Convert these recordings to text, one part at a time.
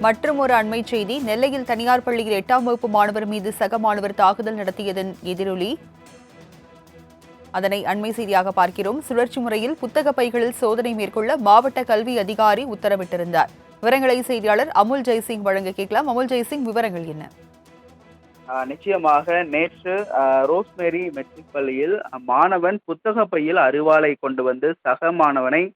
மற்றும் ஒரு அண்மை செய்தி. நெல்லையில் தனியார் பள்ளியில் எட்டாம் வகுப்பு மாணவர் மீது சக மாணவர் தாக்குதல் நடத்தியதன் எதிரொலி. அதனை அண்மை செய்தியாக பார்க்கிறோம். சுழற்சி முறையில் புத்தக பைகளில் சோதனை மேற்கொள்ள மாவட்ட கல்வி அதிகாரி உத்தரவிட்டிருந்தார். விவரங்களை செய்தியாளர் அமுல் ஜெய்சிங் வழங்க கேட்கலாம். அமுல் ஜெய்சிங் விவரங்கள் என்ன? ஆஹ் நிச்சயமாக நேற்று ஆஹ் ரோஸ்மேரி மெட்ரிக் பள்ளியில் மாணவன் புத்தக பையில் அருவாளை கொண்டு வந்து சக மாணவனை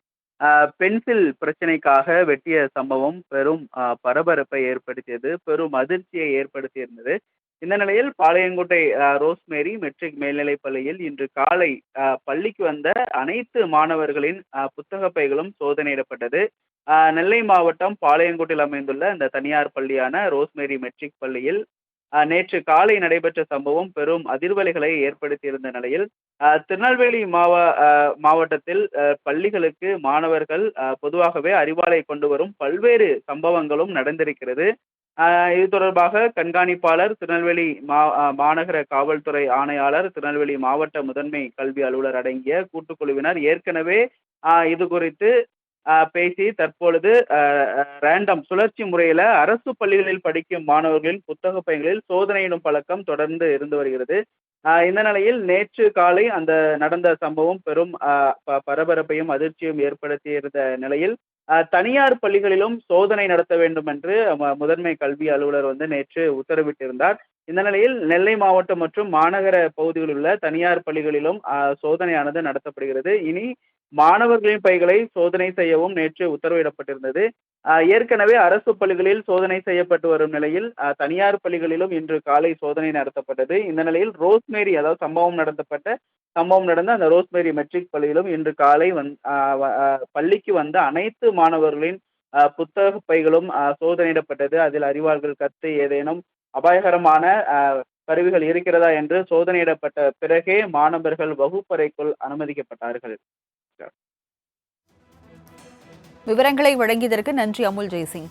பென்சில் பிரச்சனைக்காக வெட்டிய சம்பவம் பெரும் பரபரப்பை ஏற்படுத்தியது பெரும் அதிர்ச்சியை ஏற்படுத்தியிருந்தது. இந்த நிலையில் பாளையங்கோட்டை ரோஸ்மேரி மெட்ரிக் மேல்நிலைப் பள்ளியில் இன்று காலை பள்ளிக்கு வந்த அனைத்து மாணவர்களின் புத்தக பைகளும் சோதனையிடப்பட்டது. நெல்லை மாவட்டம் பாளையங்கோட்டில் அமைந்துள்ள இந்த தனியார் பள்ளியான ரோஸ்மேரி மெட்ரிக் பள்ளியில் நேற்று காலை நடைபெற்ற சம்பவம் பெரும் அதிர்வலைகளை ஏற்படுத்தியிருந்த நிலையில் திருநெல்வேலி மாவ மாவட்டத்தில் பள்ளிகளுக்கு மாணவர்கள் பொதுவாகவே அறிவாலை கொண்டு வரும் பல்வேறு சம்பவங்களும் நடந்திருக்கிறது. இது தொடர்பாக கண்காணிப்பாளர் திருநெல்வேலி மா மாநகர காவல்துறை ஆணையாளர் திருநெல்வேலி மாவட்ட முதன்மை கல்வி அலுவலர் அடங்கிய கூட்டுக்குழுவினர் ஏற்கனவே இது குறித்து பேசி தற்பொழுது ரேண்டம் சுழற்சி முறையில் அரசு பள்ளிகளில் படிக்கும் மாணவர்களின் புத்தக பைகளில் சோதனையிடும் பழக்கம் தொடர்ந்து இருந்து வருகிறது. இந்த நிலையில் நேற்று காலை அந்த நடந்த சம்பவம் பெரும் ப- பரபரப்பையும் அதிர்ச்சியும் ஏற்படுத்தியிருந்த நிலையில் தனியார் பள்ளிகளிலும் சோதனை நடத்த வேண்டும் என்று ம- முதன்மை கல்வி அலுவலர் வந்து நேற்று உத்தரவிட்டிருந்தார். இந்த நிலையில் நெல்லை மாவட்டம் மற்றும் மாநகர பகுதிகளில் உள்ள தனியார் பள்ளிகளிலும் சோதனையானது நடத்தப்படுகிறது. இனி மாணவர்களின் பைகளை சோதனை செய்யவும் நேற்று உத்தரவிடப்பட்டிருந்தது. ஏற்கனவே அரசு பள்ளிகளில் சோதனை செய்யப்பட்டு வரும் நிலையில் தனியார் பள்ளிகளிலும் இன்று காலை சோதனை நடத்தப்பட்டது. இந்த நிலையில் ரோஸ்மேரி அதாவது சம்பவம் நடத்தப்பட்ட சம்பவம் நடந்த அந்த ரோஸ்மேரி மெட்ரிக் பள்ளியிலும் இன்று காலை வந் பள்ளிக்கு வந்த அனைத்து மாணவர்களின் புத்தக பைகளும் சோதனையிடப்பட்டது. அதில் அறிவாள்கள் கத்து ஏதேனும் அபாயகரமான கருவிகள் இருக்கிறதா என்று சோதனையிடப்பட்ட பிறகே மாணவர்கள் வகுப்பறைக்குள் அனுமதிக்கப்பட்டார்கள். விவரங்களை வழங்கியதற்கு நன்றி அமுல் ஜெய்சிங்.